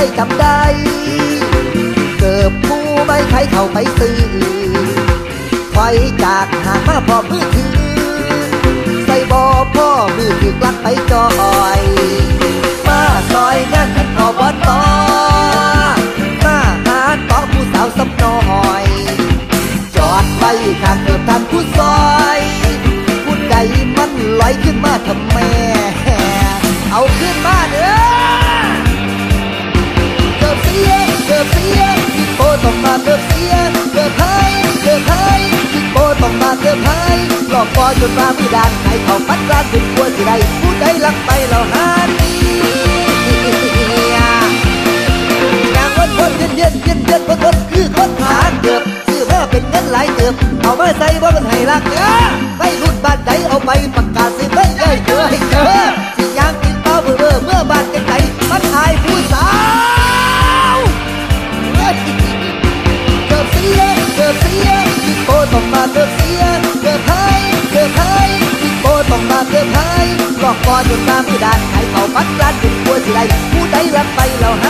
องดีจำได้จำได้เกิบผู้ไม่ใครเข้าไปซื้อไฟจากหางมาพอมือถือ ใส่บอพ่อมือถือกลับไปจอย มาซอยง จนฟ้ามือด่านให้เขาฟัดร้านถึงกลัวสิได้ผู้ใดลักไปเราหาดีนางวันวันเย็นเย็นเย็นเย็นวันวันคือคนหาเกือบซื้อมาเป็นเงินหลายเกือบเอามาใส่ว่ามันให้รักเออไปรุ่นบ้านใดเอาไปประกาศสิไม่ได้เจอให้เจอ อกคอจนตามือด่านให้เขาฟัดร้านเป็นกลัวสิไรผู้ใดรับไปแล้วหา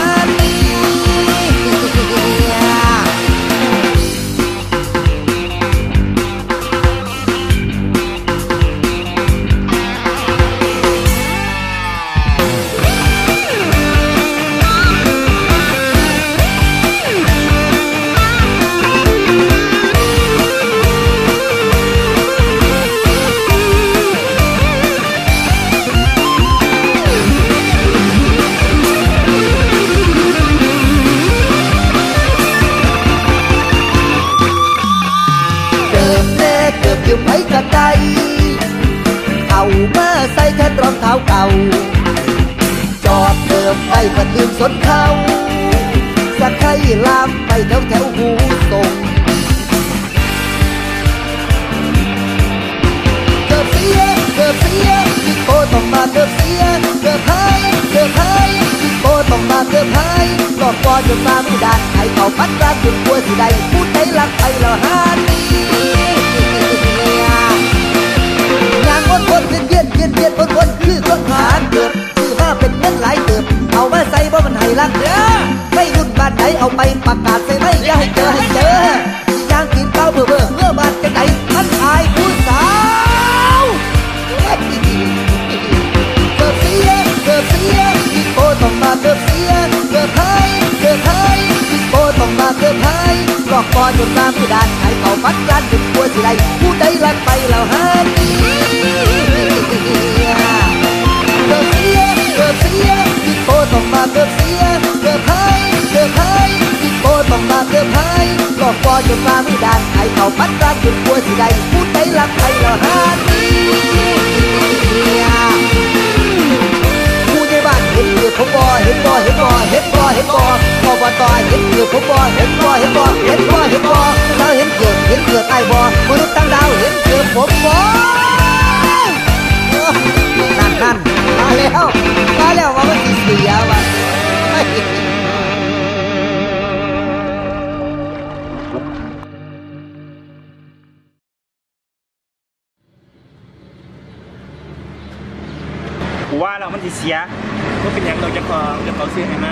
รองเท้าเก่า จอดเกิบไปก็ลืมสนเขาสักใครลามไปแถวแถวหูส่งเกือเสียเกือเสียจิโปต้องมาเกือเสียเกือบหายเกือบหายจิโปต้องมาเกือบหายหลอกกอจนมาไม่ได้ให้เขาพัดร้านจนกลัวสิได้พูดได้รักไป ใส่ไม่อย่าให้เจอให้เจอยางกินเป้าเบื่อเบื่อเมื่อบ้านจังไหนมันอายผู้สาวเกือเสียเกือเสียจิโปต้องมาเกือเสียเกือบหายเกือบหายจิโปต้องมาเกือบหายหลอกคอจนมาผู้ด่านให้เขาพัดร้านถึงกลัวสิได้ผู้ใดลักไปแล้วหา จนมาไม่ด่านให้เขาปัดร้านกลัวสิได้พูดใดลักไปแล้วหาดีผู้ใหญ่บ้านเห็นเดือผมบ่เห็นบ่เห็นบ่เห็นบ่เห็นบ่อบตเห็นเดือผมบ่เห็นบ่เห็นบ่เห็นบ่เห็นบ่เราเห็นเกือบเห็นเกือบไอ้บ่มนุษย์ต่างดาวเห็นเกือบผมบ่ ว่าเรามันจะเสียก็เป็นอย่างเราจะขอจะขอซื้อให้ไหม